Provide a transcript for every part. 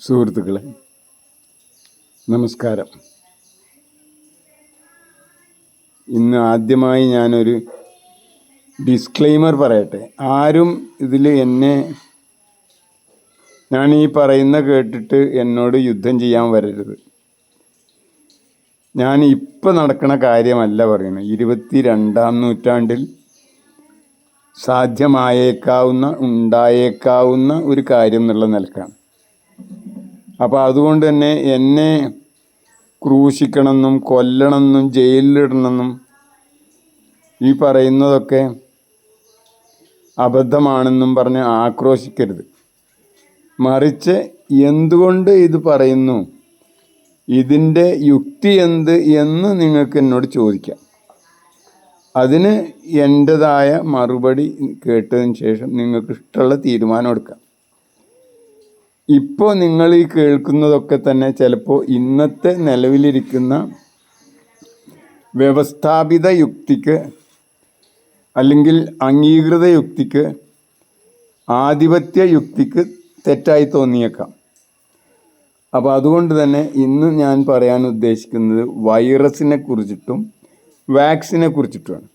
സുഹൃത്തുക്കളെ നമസ്കാരം. ഇന്ന് ആദ്യമായി ഞാനൊരു ഡിസ്ക്ലെയിമർ പറയട്ടെ. ആരും ഇതിൽ എന്നെ ഞാൻ ഈ പറയുന്ന കേട്ടിട്ട് എന്നോട് യുദ്ധം ചെയ്യാൻ വരരുത്. ഞാൻ ഇപ്പം നടക്കുന്ന കാര്യമല്ല പറയുന്നത് ഇരുപത്തി രണ്ടാം നൂറ്റാണ്ടിൽ സാധ്യമായേക്കാവുന്ന ഉണ്ടായേക്കാവുന്ന ഒരു കാര്യം എന്നുള്ള നിലക്കാണ്. അപ്പോൾ അതുകൊണ്ട് തന്നെ എന്നെ ക്രൂശിക്കണമെന്നും കൊല്ലണമെന്നും ജയിലിലിടണമെന്നും ഈ പറയുന്നതൊക്കെ അബദ്ധമാണെന്നും പറഞ്ഞ് ആക്രോശിക്കരുത്. മറിച്ച് എന്തുകൊണ്ട് ഇത് പറയുന്നു? ഇതിന്റെ യുക്തി എന്ത് എന്ന് നിങ്ങൾക്ക് എന്നോട് ചോദിക്കാം. അതിന് എന്റെതായ മറുപടി കേട്ടതിന് ശേഷം നിങ്ങൾക്ക് ഇഷ്ടമുള്ള തീരുമാനം എടുക്കാം. ഇപ്പോൾ നിങ്ങൾ ഈ കേൾക്കുന്നതൊക്കെ തന്നെ ചിലപ്പോൾ ഇന്നത്തെ നിലവിലിരിക്കുന്ന വ്യവസ്ഥാപിത യുക്തിക്ക് അല്ലെങ്കിൽ അംഗീകൃത യുക്തിക്ക് ആധിപത്യ യുക്തിക്ക് തെറ്റായി തോന്നിയേക്കാം. അപ്പോൾ അതുകൊണ്ട് തന്നെ ഇന്ന് ഞാൻ പറയാൻ ഉദ്ദേശിക്കുന്നത് വൈറസിനെ കുറിച്ചിട്ടും വാക്സിനെ കുറിച്ചിട്ടുമാണ്.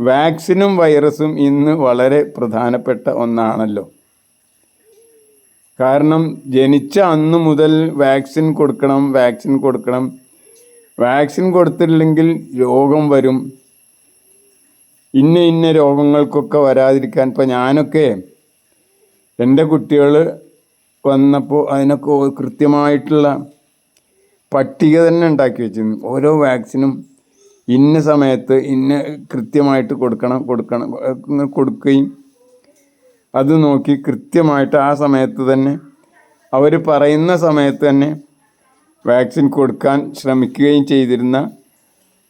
വാക്സിനും വൈറസും ഇന്ന് വളരെ പ്രധാനപ്പെട്ട ഒന്നാണല്ലോ. കാരണം ജനിച്ച അന്ന് മുതൽ വാക്സിൻ കൊടുക്കണം വാക്സിൻ കൊടുക്കണം. വാക്സിൻ കൊടുത്തില്ലെങ്കിൽ രോഗം വരും. ഇന്ന ഇന്ന രോഗങ്ങൾക്കൊക്കെ വരാതിരിക്കാൻ ഇപ്പം ഞാനൊക്കെ എന്റെ കുട്ടികൾ വന്നപ്പോൾ അതിനൊക്കെ കൃത്യമായിട്ടുള്ള പട്ടിക തന്നെ ഉണ്ടാക്കി വെച്ചിരുന്നു. ഓരോ വാക്സിനും ഇന്ന സമയത്ത് ഇന്ന കൃത്യമായിട്ട് കൊടുക്കണം കൊടുക്കണം കൊടുക്കുകയും അത് നോക്കി കൃത്യമായിട്ട് ആ സമയത്ത് തന്നെ അവർ പറയുന്ന സമയത്ത് തന്നെ വാക്സിൻ കൊടുക്കാൻ ശ്രമിക്കുകയും ചെയ്തിരുന്ന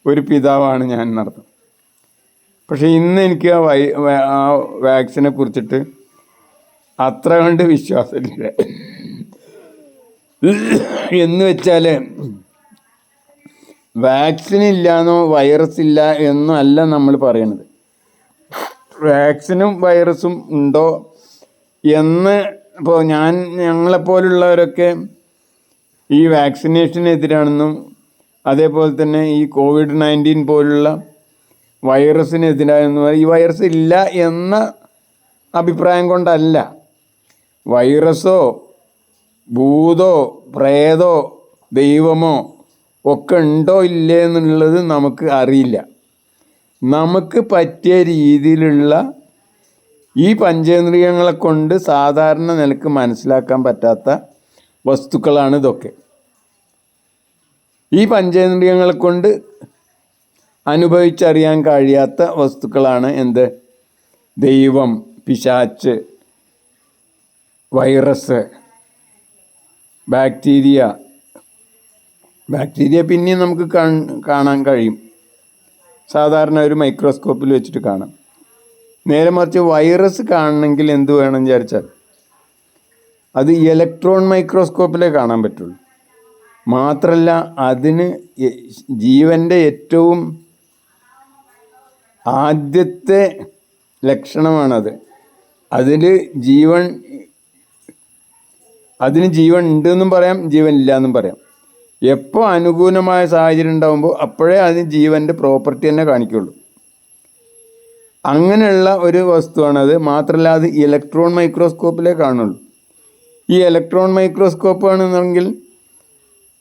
ഒരു പിതാവാണ് ഞാൻ നടത്തുന്നത് പക്ഷേ ഇന്ന് എനിക്ക് ആ വൈ ആ വാക്സിനെ കുറിച്ചിട്ട് അത്ര കണ്ട് വിശ്വാസമില്ല. എന്ന് വെച്ചാൽ വാക്സിൻ ഇല്ലാന്നോ വൈറസ് ഇല്ല എന്നോ അല്ല നമ്മൾ പറയണത്. വാക്സിനും വൈറസും ഉണ്ടോ എന്ന് ഇപ്പോൾ ഞാൻ ഞങ്ങളെപ്പോലുള്ളവരൊക്കെ ഈ വാക്സിനേഷനെതിരാണെന്നും അതേപോലെ തന്നെ ഈ കോവിഡ് നയന്റീൻ പോലുള്ള വൈറസിനെതിരായെന്ന് ഈ വൈറസ് ഇല്ല എന്ന അഭിപ്രായം കൊണ്ടല്ല. വൈറസോ ഭൂതോ പ്രേതോ ദൈവമോ ഒക്കെ ഉണ്ടോ ഇല്ലേ എന്നുള്ളത് നമുക്ക് അറിയില്ല. നമുക്ക് പറ്റിയ രീതിയിലുള്ള ഈ പഞ്ചേന്ദ്രിയങ്ങളെ കൊണ്ട് സാധാരണ നിലയ്ക്ക് മനസ്സിലാക്കാൻ പറ്റാത്ത വസ്തുക്കളാണ് ഇതൊക്കെ. ഈ പഞ്ചേന്ദ്രിയങ്ങളെ കൊണ്ട് അനുഭവിച്ചറിയാൻ കഴിയാത്ത വസ്തുക്കളാണ് എന്ത്? ദൈവം പിശാച്ച് വൈറസ് ബാക്ടീരിയ. ബാക്ടീരിയ പിന്നെയും നമുക്ക് കാണാൻ കഴിയും. സാധാരണ ഒരു മൈക്രോസ്കോപ്പിൽ വെച്ചിട്ട് കാണാം. നേരെ മറിച്ച് വൈറസ് കാണണമെങ്കിൽ എന്ത് വേണം വിചാരിച്ചാൽ? അത് ഇലക്ട്രോൺ മൈക്രോസ്കോപ്പിലേ കാണാൻ പറ്റുള്ളൂ. മാത്രമല്ല അതിന് ജീവന്റെ ഏറ്റവും ആദ്യത്തെ ലക്ഷണമാണത്. അതിൽ ജീവൻ അതിന് ജീവൻ ഉണ്ട് ഉണ്ടെന്നും പറയാം ജീവൻ ഇല്ല എന്നും പറയാം. എപ്പോൾ അനുകൂലമായ സാഹചര്യം ഉണ്ടാകുമ്പോൾ അപ്പോഴേ അതിന് ജീവന്റെ പ്രോപ്പർട്ടി തന്നെ കാണിക്കുള്ളൂ. അങ്ങനെയുള്ള ഒരു വസ്തുവാണത്. മാത്രമല്ല അത് ഇലക്ട്രോൺ മൈക്രോസ്കോപ്പിലേ കാണുള്ളൂ. ഈ ഇലക്ട്രോൺ മൈക്രോസ്കോപ്പ് ആണെന്നുണ്ടെങ്കിൽ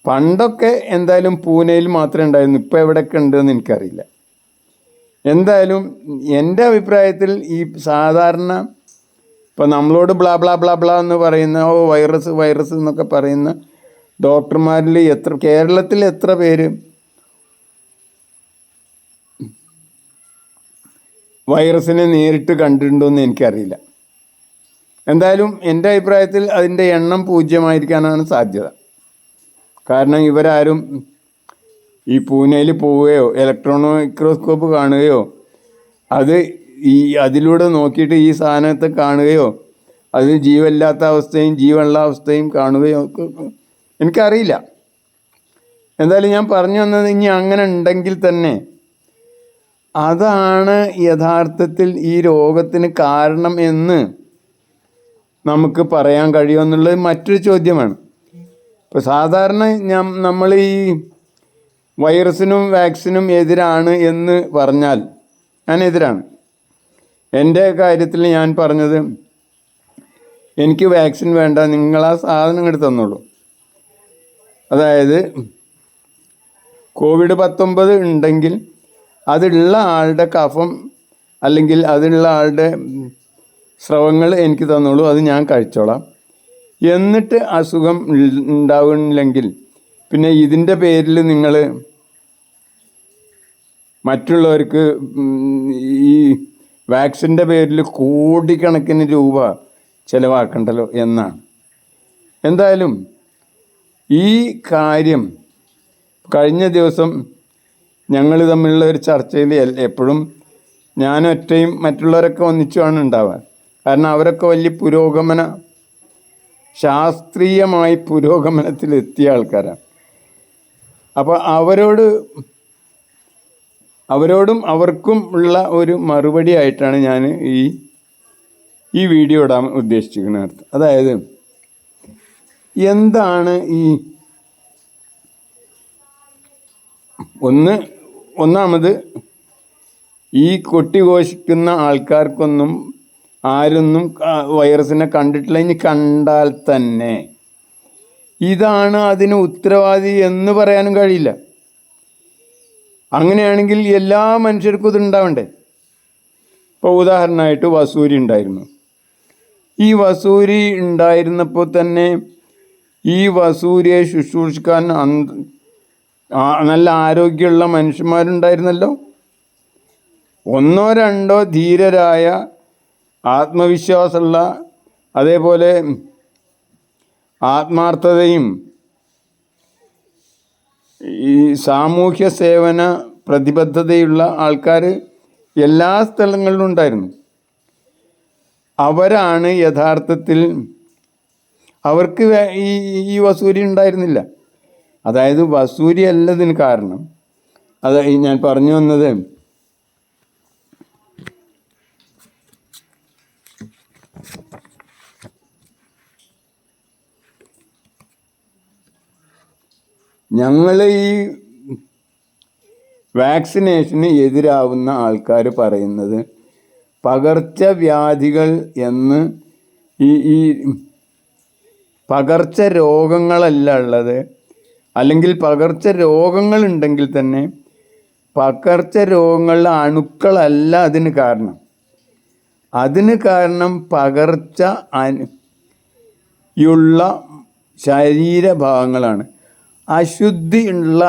പണ്ടൊക്കെ എന്തായാലും പൂനെയിൽ മാത്രമേ ഉണ്ടായിരുന്നു. ഇപ്പോൾ എവിടെയൊക്കെ ഉണ്ടെന്ന് എനിക്കറിയില്ല. എന്തായാലും എന്റെ അഭിപ്രായത്തിൽ ഈ സാധാരണ ഇപ്പം നമ്മളോട് ബ്ലാ ബ്ലാ ബ്ലാ ബ്ലാ എന്ന് പറയുന്ന ഓ വൈറസ് വൈറസ് എന്നൊക്കെ പറയുന്ന ഡോക്ടർമാരിൽ എത്ര കേരളത്തിൽ എത്ര പേര് വൈറസിനെ നേരിട്ട് കണ്ടിട്ടുണ്ടോ എന്ന് എനിക്കറിയില്ല. എന്തായാലും എന്റെ അഭിപ്രായത്തിൽ അതിന്റെ എണ്ണം പൂജ്യമായിരിക്കാനാണ് സാധ്യത. കാരണം ഇവരാരും ഈ പൂനെയിൽ പോവുകയോ ഇലക്ട്രോൺ മൈക്രോസ്കോപ്പ് കാണുകയോ അത് ഈ അതിലൂടെ നോക്കിയിട്ട് ഈ സാധനത്തെ കാണുകയോ അത് ജീവല്ലാത്ത അവസ്ഥയും ജീവനുള്ള അവസ്ഥയും കാണുകയോ എനിക്കറിയില്ല. എന്തായാലും ഞാൻ പറഞ്ഞു വന്നത് ഇനി അങ്ങനെ ഉണ്ടെങ്കിൽ തന്നെ അതാണ് യഥാർത്ഥത്തിൽ ഈ രോഗത്തിന് കാരണം എന്ന് നമുക്ക് പറയാൻ കഴിയുമെന്നുള്ളത് മറ്റൊരു ചോദ്യമാണ്. ഇപ്പോൾ സാധാരണ ഞാൻ നമ്മൾ ഈ വൈറസിനും വാക്സിനും എതിരാണ് എന്ന് പറഞ്ഞാൽ ഞാൻ എതിരാണ്. എന്റെ കാര്യത്തിൽ ഞാൻ പറഞ്ഞത് എനിക്ക് വാക്സിൻ വേണ്ട നിങ്ങൾ ആ സാധനം എടുത്തു തന്നോളൂ. അതായത് കോവിഡ് പത്തൊമ്പത് ഉണ്ടെങ്കിൽ അതുള്ള ആളുടെ കഫം അല്ലെങ്കിൽ അതുള്ള ആളുടെ സ്രവങ്ങൾ എനിക്ക് തന്നോളൂ അത് ഞാൻ കഴിച്ചോളാം. എന്നിട്ട് അസുഖം ഉണ്ടാവുന്നില്ലെങ്കിൽ പിന്നെ ഇതിന്റെ പേരിൽ നിങ്ങൾ മറ്റുള്ളവർക്ക് ഈ വാക്സിന്റെ പേരിൽ കോടിക്കണക്കിന് രൂപ ചിലവാക്കണ്ടല്ലോ എന്നാണ്. എന്തായാലും ഈ കാര്യം കഴിഞ്ഞ ദിവസം ഞങ്ങൾ തമ്മിലുള്ള ഒരു ചർച്ചയിൽ എപ്പോഴും ഞാനൊറ്റയും മറ്റുള്ളവരൊക്കെ ഒന്നിച്ചുമാണ് ഉണ്ടാവുക. കാരണം അവരൊക്കെ വലിയ പുരോഗമന ശാസ്ത്രീയമായി പുരോഗമനത്തിലെത്തിയ ആൾക്കാരാണ് അപ്പോൾ അവരോട് അവരോടും അവർക്കും ഉള്ള ഒരു മറുപടി ആയിട്ടാണ് ഞാൻ ഈ ഈ വീഡിയോ ഇടാൻ ഉദ്ദേശിച്ചിരിക്കുന്നത്. അതായത് എന്താണ് ഈ ഒന്ന് ഒന്നാമത് ഈ കൊട്ടിഘോഷിക്കുന്ന ആൾക്കാർക്കൊന്നും ആരൊന്നും വൈറസിനെ കണ്ടിട്ടില്ല. ഇനി കണ്ടാൽ തന്നെ. ഇതാണ് അതിന് ഉത്തരവാദി എന്ന് പറയാനും കഴിയില്ല. അങ്ങനെയാണെങ്കിൽ എല്ലാ മനുഷ്യർക്കും ഇത് ഉണ്ടാവണ്ടേ? ഇപ്പോൾ ഉദാഹരണമായിട്ട് വസൂരി ഉണ്ടായിരുന്നു. ഈ വസൂരി ഉണ്ടായിരുന്നപ്പോൾ തന്നെ ഈ വസൂരിയെ ശുശ്രൂഷിക്കാൻ നല്ല ആരോഗ്യമുള്ള മനുഷ്യന്മാരുണ്ടായിരുന്നല്ലോ? ഒന്നോ രണ്ടോ ധീരരായ ആത്മവിശ്വാസമുള്ള അതേപോലെ ആത്മാർത്ഥതയും ഈ സാമൂഹ്യ സേവന പ്രതിബദ്ധതയുള്ള ആൾക്കാർ എല്ലാ സ്ഥലങ്ങളിലും ഉണ്ടായിരുന്നു. അവരാണ് യഥാർത്ഥത്തിൽ അവർക്ക് ഈ ഈ വസൂരി ഉണ്ടായിരുന്നില്ല. അതായത് വസൂരി അല്ലതിന് കാരണം. അത് ഞാൻ പറഞ്ഞു വന്നത് ഞങ്ങൾ ഈ വാക്സിനേഷന് എതിരാവുന്ന ആൾക്കാർ പറയുന്നത് പകർച്ചവ്യാധികൾ എന്ന് ഈ ഈ പകർച്ച രോഗങ്ങളല്ല ഉള്ളത്. അല്ലെങ്കിൽ പകർച്ച രോഗങ്ങളുണ്ടെങ്കിൽ തന്നെ പകർച്ച രോഗങ്ങളുടെ അണുക്കളല്ല അതിന് കാരണം. അതിന് കാരണം പകർച്ച യുള്ള ശരീരഭാഗങ്ങളാണ്. അശുദ്ധി ഉള്ള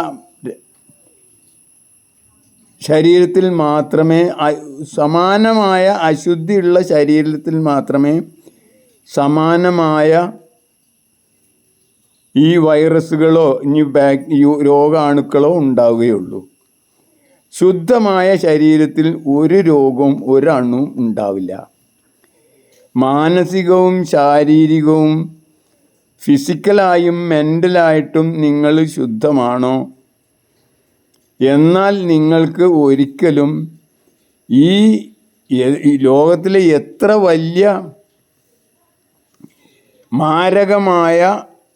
ശരീരത്തിൽ മാത്രമേ സമാനമായ അശുദ്ധിയുള്ള ശരീരത്തിൽ മാത്രമേ സമാനമായ ഈ വൈറസുകളോ ഇനി ബാക് രോഗാണുക്കളോ ഉണ്ടാവുകയുള്ളൂ. ശുദ്ധമായ ശരീരത്തിൽ ഒരു രോഗവും ഒരണ്ണും ഉണ്ടാവില്ല. മാനസികവും ശാരീരികവും ഫിസിക്കലായും മെന്റലായിട്ടും നിങ്ങൾ ശുദ്ധമാണോ? എന്നാൽ നിങ്ങൾക്ക് ഒരിക്കലും ഈ ലോകത്തിലെ എത്ര വലിയ മാരകമായ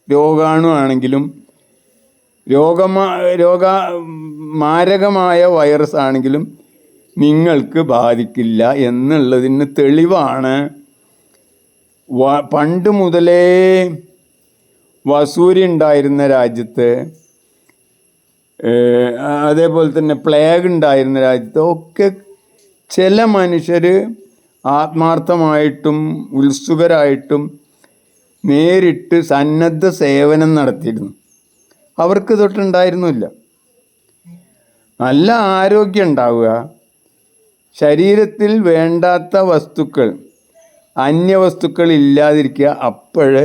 രോഗാണു ആണെങ്കിലും രോഗമാ രോഗ മാരകമായ വൈറസ് ആണെങ്കിലും നിങ്ങൾക്ക് ബാധിക്കില്ല എന്നുള്ളതിന് തെളിവാണ്. പണ്ട് മുതലേ വസൂരി ഉണ്ടായിരുന്ന രാജ്യത്ത് അതേപോലെ തന്നെ പ്ലേഗ് ഉണ്ടായിരുന്ന രാജ്യത്ത് ഒക്കെ ചില മനുഷ്യർ ആത്മാർത്ഥമായിട്ടും ഉത്സുകരായിട്ടും നേരിട്ട് സന്നദ്ധ സേവനം നടത്തിയിരുന്നു. അവർക്ക് തൊട്ടുണ്ടായിരുന്നില്ല നല്ല ആരോഗ്യം ഉണ്ടാവുക ശരീരത്തിൽ വേണ്ടാത്ത വസ്തുക്കൾ അന്യവസ്തുക്കൾ ഇല്ലാതിരിക്കുക അപ്പോഴ്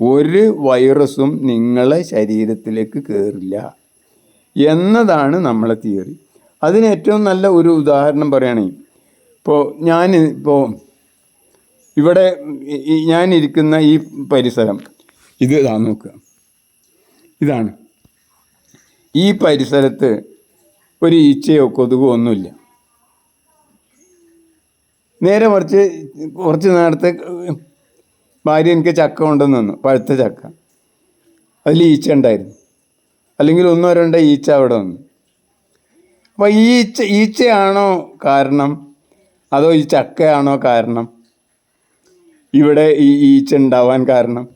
ഒരു വൈറസും നിങ്ങളെ ശരീരത്തിലേക്ക് കയറില്ല എന്നതാണ് നമ്മളെ തിയറി. അതിന് ഏറ്റവും നല്ല ഒരു ഉദാഹരണം പറയുകയാണെങ്കിൽ ഇപ്പോൾ ഞാൻ ഇപ്പോൾ ഇവിടെ ഞാനിരിക്കുന്ന ഈ പരിസരം ഇത് ഇതാ നോക്കുക. ഇതാണ്. ഈ പരിസരത്ത് ഒരു ഈച്ചയോ കൊതുകോ ഒന്നുമില്ല. നേരെ മറിച്ച് കുറച്ച് നേരത്തെ ഭാര്യ എനിക്ക് ചക്ക കൊണ്ടുവന്നു തന്നു പഴുത്ത ചക്ക. അതിൽ ഈച്ച ഉണ്ടായിരുന്നു. അല്ലെങ്കിൽ ഒന്നോ രണ്ടോ ഈച്ച അവിടെ വന്നു അപ്പോൾ ഈച്ച ഈച്ചയാണോ കാരണം? അതോ ഈ ചക്കയാണോ കാരണം? ഇവിടെ ഈ ഈച്ച ഉണ്ടാവാൻ കാരണം.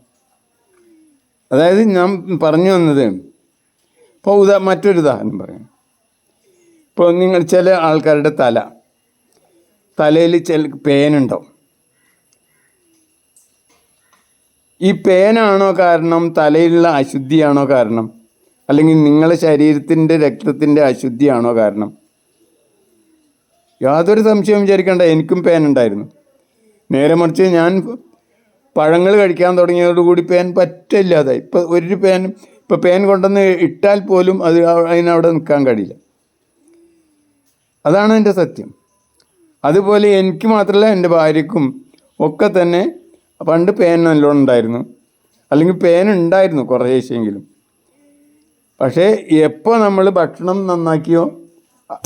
അതായത് ഞാൻ പറഞ്ഞു വന്നത് ഇപ്പോൾ ഉദാ മറ്റൊരു ഉദാഹരണം പറയാം. ഇപ്പോൾ നിങ്ങൾ ചില ആൾക്കാരുടെ തല തലയിൽ ചില പേനുണ്ടാവും ഈ പേനാണോ കാരണം തലയിലുള്ള അശുദ്ധിയാണോ കാരണം അല്ലെങ്കിൽ നിങ്ങളെ ശരീരത്തിന്റെ രക്തത്തിന്റെ അശുദ്ധിയാണോ കാരണം? യാതൊരു സംശയവും വിചാരിക്കേണ്ട എനിക്കും പേൻ ഉണ്ടായിരുന്നു. നേരെ മറിച്ച് ഞാൻ പഴങ്ങൾ കഴിക്കാൻ തുടങ്ങിയതോടുകൂടി പേൻ പറ്റില്ലാതായി ഇപ്പോൾ ഒരു പേൻ ഇപ്പം പേൻ കൊണ്ടുവന്ന് ഇട്ടാൽ പോലും അത് അതിനവിടെ നിൽക്കാൻ കഴിയില്ല. അതാണ് എന്റെ സത്യം. അതുപോലെ എനിക്ക് മാത്രമല്ല എന്റെ ഭാര്യക്കും ഒക്കെ തന്നെ പണ്ട് പേൻ നല്ലോണം ഉണ്ടായിരുന്നു. അല്ലെങ്കിൽ പേൻ ഉണ്ടായിരുന്നു കുറേശ്ശെങ്കിലും പക്ഷേ എപ്പോൾ നമ്മൾ ഭക്ഷണം നന്നാക്കിയോ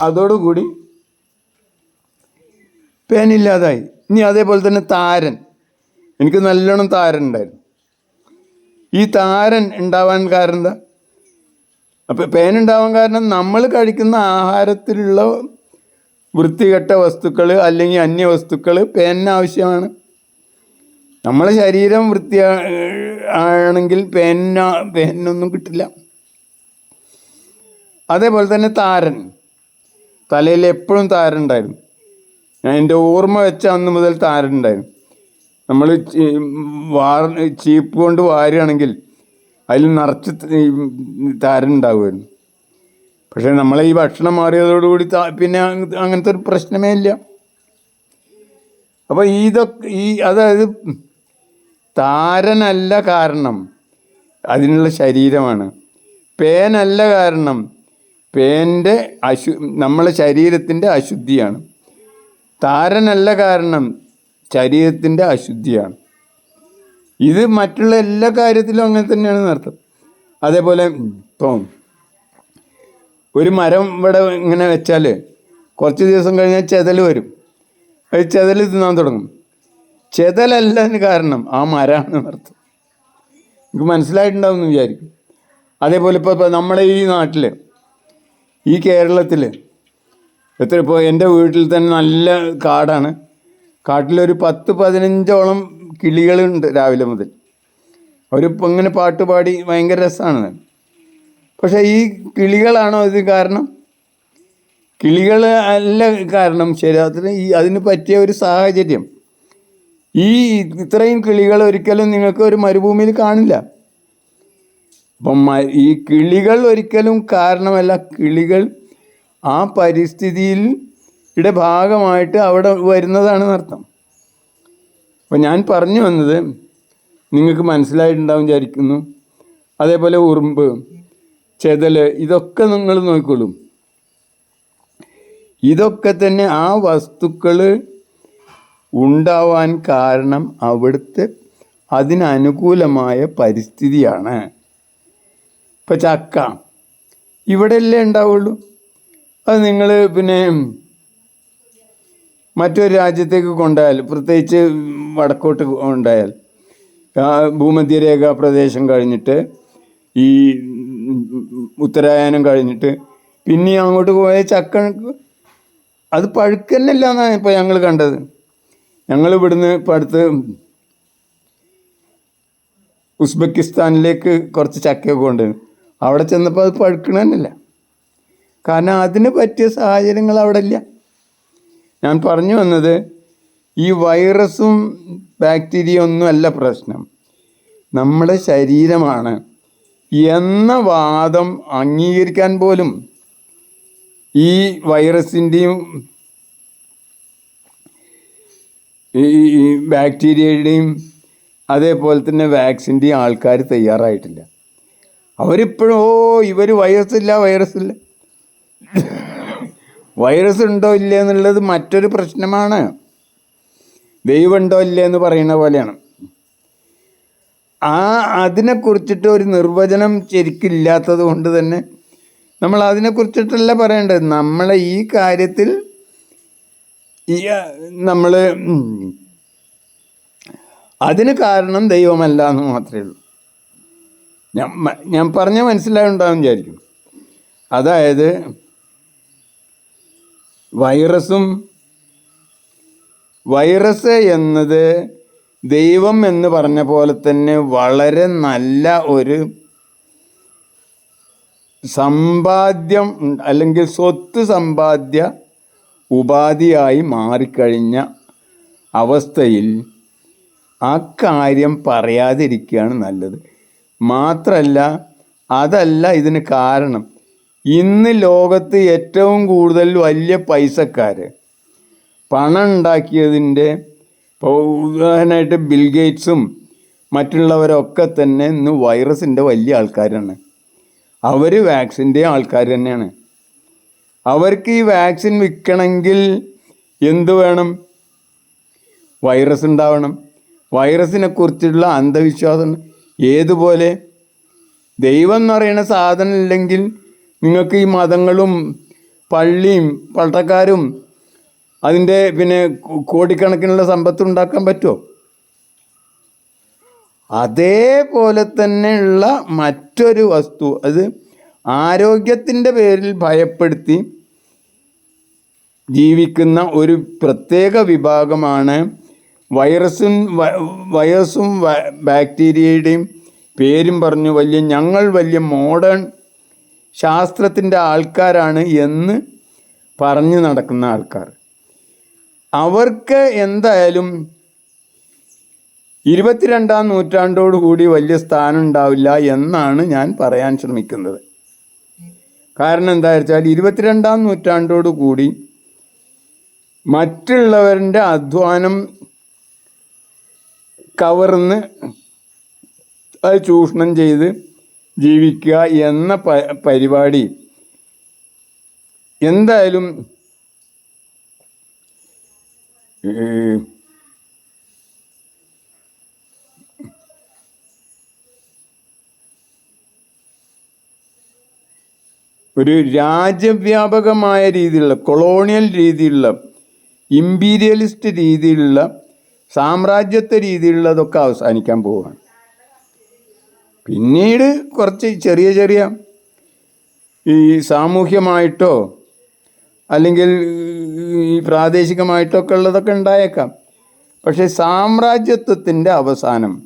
അതോടുകൂടി പേനില്ലാതായി. ഇനി അതേപോലെ തന്നെ താരൻ. എനിക്ക് നല്ലോണം താരൻ ഉണ്ടായിരുന്നു. ഈ താരൻ ഉണ്ടാവാൻ കാരണം എന്താ? അപ്പം പേൻ ഉണ്ടാവാൻ കാരണം നമ്മൾ കഴിക്കുന്ന ആഹാരത്തിലുള്ള വൃത്തികെട്ട വസ്തുക്കൾ അല്ലെങ്കിൽ അന്യ വസ്തുക്കൾ പേനിന് ആവശ്യമാണ്. നമ്മളെ ശരീരം വൃത്തി ആണെങ്കിൽ പേന പേനൊന്നും കിട്ടില്ല. അതേപോലെ തന്നെ താരൻ. തലയിൽ എപ്പോഴും താരൻ ഉണ്ടായിരുന്നു. ഞാൻ എന്റെ ഓർമ്മ വെച്ച അന്ന് മുതൽ താരൻ ഉണ്ടായിരുന്നു നമ്മൾ വാർ ചീപ്പ് കൊണ്ട് വാരുകയാണെങ്കിൽ അതിൽ നിറച്ച് താരൻ ഉണ്ടാവുമായിരുന്നു പക്ഷേ നമ്മളെ ഈ ഭക്ഷണം മാറിയതോടുകൂടി പിന്നെ അങ്ങനത്തെ ഒരു പ്രശ്നമേ ഇല്ല. അപ്പോൾ ഇതൊക്കെ ഈ അതായത് താരനല്ല കാരണം അതിനുള്ള ശരീരമാണ്. പേനല്ല കാരണം പേന്റെ അശു നമ്മളെ ശരീരത്തിന്റെ അശുദ്ധിയാണ്. താരനല്ല കാരണം ശരീരത്തിന്റെ അശുദ്ധിയാണ്. ഇത് മറ്റുള്ള എല്ലാ കാര്യത്തിലും അങ്ങനെ തന്നെയാണ് അർത്ഥം അതേപോലെ ഇപ്പം ഒരു മരം ഇവിടെ ഇങ്ങനെ വെച്ചാൽ കുറച്ച് ദിവസം കഴിഞ്ഞാൽ ചെതൽ വരും. അത് ചെതൽ തിന്നാൻ തുടങ്ങും. ചെതലല്ലതിന് കാരണം ആ മരമാണ് അർത്ഥം നിങ്ങൾക്ക് മനസ്സിലായിട്ടുണ്ടാവും എന്ന് വിചാരിക്കും. അതേപോലെ ഇപ്പോൾ ഇപ്പോൾ നമ്മുടെ ഈ നാട്ടിൽ ഈ കേരളത്തിൽ എത്ര ഇപ്പോൾ എന്റെ വീട്ടിൽ തന്നെ നല്ല കാടാണ്. കാട്ടിലൊരു പത്ത് പതിനഞ്ചോളം കിളികളുണ്ട് രാവിലെ മുതൽ. അവരിപ്പോൾ ഇങ്ങനെ പാട്ട് പാടി ഭയങ്കര രസമാണ് പക്ഷേ ഈ കിളികളാണോ ഇത് കാരണം? കിളികൾ അല്ല കാരണം ശരീരത്തിന് ഈ അതിന് പറ്റിയ ഒരു സാഹചര്യം. ഈ ഇത്രയും കിളികൾ ഒരിക്കലും നിങ്ങൾക്ക് ഒരു മരുഭൂമിയിൽ കാണില്ല. അപ്പം ഈ കിളികൾ ഒരിക്കലും കാരണമല്ല. കിളികൾ ആ പരിസ്ഥിതിയിൽ യുടെ ഭാഗമായിട്ട് അവിടെ വരുന്നതാണ് അർത്ഥം അപ്പം ഞാൻ പറഞ്ഞു വന്നത് നിങ്ങൾക്ക് മനസ്സിലായിട്ടുണ്ടാവും വിചാരിക്കുന്നു. അതേപോലെ ഉറുമ്പ് ചെതൽ ഇതൊക്കെ നിങ്ങൾ നോക്കിക്കോളും. ഇതൊക്കെ തന്നെ ആ വസ്തുക്കൾ ഉണ്ടാവാൻ കാരണം അവിടുത്തെ അതിനനുകൂലമായ പരിസ്ഥിതിയാണ്. ഇപ്പം ചക്ക ഇവിടെയല്ലേ ഉണ്ടാവുള്ളൂ. അത് നിങ്ങൾ പിന്നെ മറ്റൊരു രാജ്യത്തേക്ക് കൊണ്ടായാൽ പ്രത്യേകിച്ച് വടക്കോട്ട് കൊണ്ടായാൽ ഭൂമധ്യരേഖാ പ്രദേശം കഴിഞ്ഞിട്ട് ഈ ഉത്തരായനം കഴിഞ്ഞിട്ട് പിന്നെ അങ്ങോട്ട് പോയ ചക്ക അത് പഴുക്കന്നല്ല എന്നാണ് ഇപ്പോൾ ഞങ്ങൾ കണ്ടത്. ഞങ്ങൾ ഇവിടുന്ന് ഇപ്പം അടുത്ത് ഉസ്ബെക്കിസ്ഥാനിലേക്ക് കുറച്ച് ചക്കയൊക്കെ കൊണ്ടുവന്നു അവിടെ ചെന്നപ്പോൾ അത് പഴുക്കണ തന്നെയല്ല കാരണം അതിന് പറ്റിയ സാഹചര്യങ്ങൾ അവിടെ ഇല്ല. ഞാൻ പറഞ്ഞു വന്നത് ഈ വൈറസും ബാക്ടീരിയ ഒന്നും അല്ല പ്രശ്നം. നമ്മുടെ ശരീരമാണ് എന്ന വാദം അംഗീകരിക്കാൻ പോലും ഈ വൈറസിന്റെയും ഈ ബാക്ടീരിയയുടെയും അതേപോലെ തന്നെ വാക്സിന്റെയും ആൾക്കാർ തയ്യാറായിട്ടില്ല. അവരിപ്പോഴും ഓ ഇവർ വൈറസ് ഇല്ല വൈറസ് ഉണ്ടോ ഇല്ലേ എന്നുള്ളത് മറ്റൊരു പ്രശ്നമാണ്. ദൈവമുണ്ടോ ഇല്ലേ എന്ന് പറയുന്ന പോലെയാണ്. ആ അതിനെക്കുറിച്ചിട്ട് ഒരു നിർവചനം ശരിക്കില്ലാത്തത് കൊണ്ട് തന്നെ നമ്മൾ അതിനെക്കുറിച്ചിട്ടല്ല പറയേണ്ടത്. നമ്മളെ ഈ കാര്യത്തിൽ നമ്മൾ അതിന് കാരണം ദൈവമല്ല എന്ന് മാത്രമേ ഉള്ളൂ. ഞാൻ ഞാൻ പറഞ്ഞ മനസ്സിലായുണ്ടാവും വിചാരിക്കും അതായത് വൈറസും വൈറസ് എന്നത് ദൈവം എന്ന് പറഞ്ഞ പോലെ തന്നെ വളരെ നല്ല ഒരു സമ്പാദ്യം. അല്ലെങ്കിൽ സ്വത്ത് സമ്പാദ്യ ഉപാധിയായി മാറിക്കഴിഞ്ഞ അവസ്ഥയിൽ ആ കാര്യം പറയാതിരിക്കുകയാണ് നല്ലത് മാത്രല്ല അതല്ല ഇതിന് കാരണം ഇന്ന് ലോകത്ത് ഏറ്റവും കൂടുതൽ വലിയ പൈസക്കാർ പണം ഉണ്ടാക്കിയതിന്റെ ഉദാഹരണമായിട്ട് ബിൽഗേറ്റ്സും മറ്റുള്ളവരൊക്കെ തന്നെ ഇന്ന് വൈറസിന്റെ വലിയ ആൾക്കാരാണ്. അവർ വാക്സിന്റെ ആൾക്കാർ തന്നെയാണ്. അവർക്ക് ഈ വാക്സിൻ വിൽക്കണമെങ്കിൽ എന്തു വേണം? വൈറസ് ഉണ്ടാവണം വൈറസിനെ കുറിച്ചുള്ള അന്ധവിശ്വാസം. ഏതുപോലെ? ദൈവം എന്ന് പറയുന്ന സാധനം ഇല്ലെങ്കിൽ നിങ്ങൾക്ക് ഈ മതങ്ങളും പള്ളിയും പട്ടക്കാരും അതിന്റെ പിന്നെ കോടിക്കണക്കിനുള്ള സമ്പത്ത് ഉണ്ടാക്കാൻ പറ്റുമോ? അതേപോലെ തന്നെയുള്ള മറ്റൊരു വസ്തു അത് ആരോഗ്യത്തിന്റെ പേരിൽ ഭയപ്പെടുത്തി ജീവിക്കുന്ന ഒരു പ്രത്യേക വിഭാഗമാണ് വൈറസും വൈറസും ബാക്ടീരിയയുടെയും പേരും പറഞ്ഞു വലിയ ഞങ്ങൾ വലിയ മോഡേൺ ശാസ്ത്രത്തിന്റെ ആൾക്കാരാണ് എന്ന് പറഞ്ഞു നടക്കുന്ന ആൾക്കാർ. അവർക്ക് എന്തായാലും ഇരുപത്തിരണ്ടാം നൂറ്റാണ്ടോട് കൂടി വലിയ സ്ഥാനം ഉണ്ടാവില്ല എന്നാണ് ഞാൻ പറയാൻ ശ്രമിക്കുന്നത്. കാരണം എന്താ വെച്ചാൽ ഇരുപത്തിരണ്ടാം നൂറ്റാണ്ടോടുകൂടി മറ്റുള്ളവരുടെ അധ്വാനം കവർന്ന് അത് ചൂഷണം ചെയ്ത് ജീവിക്കുക എന്ന പ- പരിപാടി. എന്തായാലും ഒരു രാജ്യവ്യാപകമായ രീതിയിലുള്ള കൊളോണിയൽ രീതിയിലുള്ള ഇമ്പീരിയലിസ്റ്റ് രീതിയിലുള്ള സാമ്രാജ്യത്വ രീതിയിലുള്ളതൊക്കെ അവസാനിക്കാൻ പോവുകയാണ് പിന്നീട് കുറച്ച് ചെറിയ ചെറിയ ഈ സാമൂഹ്യമായിട്ടോ അല്ലെങ്കിൽ ഈ പ്രാദേശികമായിട്ടോ ഒക്കെ ഉള്ളതൊക്കെ ഉണ്ടായേക്കാം. പക്ഷേ സാമ്രാജ്യത്വത്തിന്റെ അവസാനം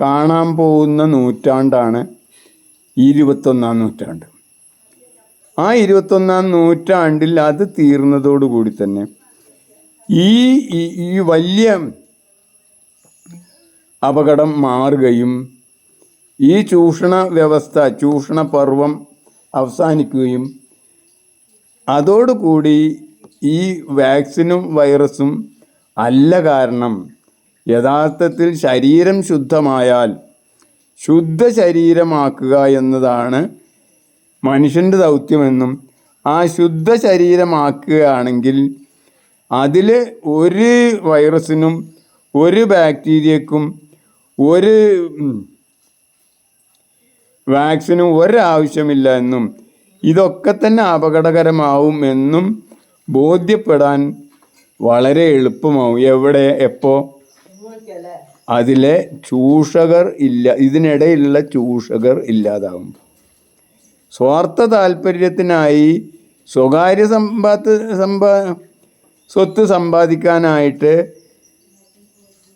കാണാൻ പോകുന്ന നൂറ്റാണ്ടാണ് ഇരുപത്തൊന്നാം നൂറ്റാണ്ട്. ആ ഇരുപത്തൊന്നാം നൂറ്റാണ്ടിൽ അത് തീർന്നതോടുകൂടി തന്നെ ഈ- ഈ വലിയ അപകടം മാറുകയും ഈ ചൂഷണ വ്യവസ്ഥ ചൂഷണ പർവം അവസാനിക്കുകയും അതോടുകൂടി ഈ വാക്സിനും വൈറസും അല്ല കാരണം. യഥാർത്ഥത്തിൽ ശരീരം ശുദ്ധമായാൽ ശുദ്ധ ശരീരമാക്കുക എന്നതാണ് മനുഷ്യന്റെ ദൗത്യമെന്നും ആ ശുദ്ധ ശരീരമാക്കുകയാണെങ്കിൽ അതിൽ ഒരു വൈറസിനും ഒരു ബാക്ടീരിയക്കും ഒരു വാക്സിനും ഒരാവശ്യമില്ല എന്നും ഇതൊക്കെ തന്നെ അപകടകരമാവും എന്നും ബോധ്യപ്പെടാൻ വളരെ എളുപ്പമാവും. എവിടെ? എപ്പോ? അതിലെ ചൂഷകർ ഇല്ല. ഇതിനിടയിലുള്ള ചൂഷകർ ഇല്ലാതാവും. സ്വാർത്ഥ താല്പര്യത്തിനായി സ്വകാര്യ സമ്പാത്ത് സമ്പാ സ്വത്ത് സമ്പാദിക്കാനായിട്ട്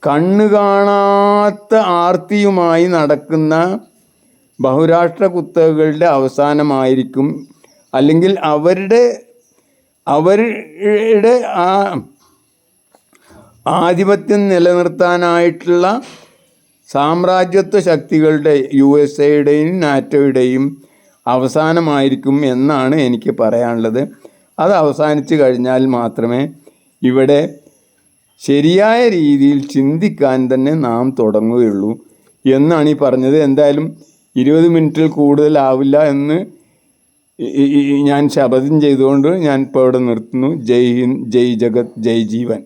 കണ്ണു കാണാത്ത ആർത്തിയുമായി നടക്കുന്ന ബഹുരാഷ്ട്ര കുത്തകകളുടെ അവസാനമായിരിക്കും. അല്ലെങ്കിൽ അവരുടെ അവരുടെ ആ ആധിപത്യം നിലനിർത്താനായിട്ടുള്ള സാമ്രാജ്യത്വ ശക്തികളുടെ യു എസ് എയുടെയും നാറ്റോയുടെയും അവസാനമായിരിക്കും എന്നാണ് എനിക്ക് പറയാനുള്ളത്. അത് അവസാനിച്ചു കഴിഞ്ഞാൽ മാത്രമേ ഇവിടെ ശരിയായ രീതിയിൽ ചിന്തിക്കാൻ തന്നെ നാം തുടങ്ങുകയുള്ളൂ എന്നാണ് ഈ പറഞ്ഞത്. എന്തായാലും ഇരുപത് മിനിറ്റിൽ കൂടുതലാവില്ല എന്ന് ഞാൻ ശപഥം ചെയ്തുകൊണ്ട് ഞാൻ ഇപ്പോൾ ഇവിടെ നിർത്തുന്നു. ജയ് ഹിന്ദ് ജയ് ജഗത് ജയ് ജീവൻ.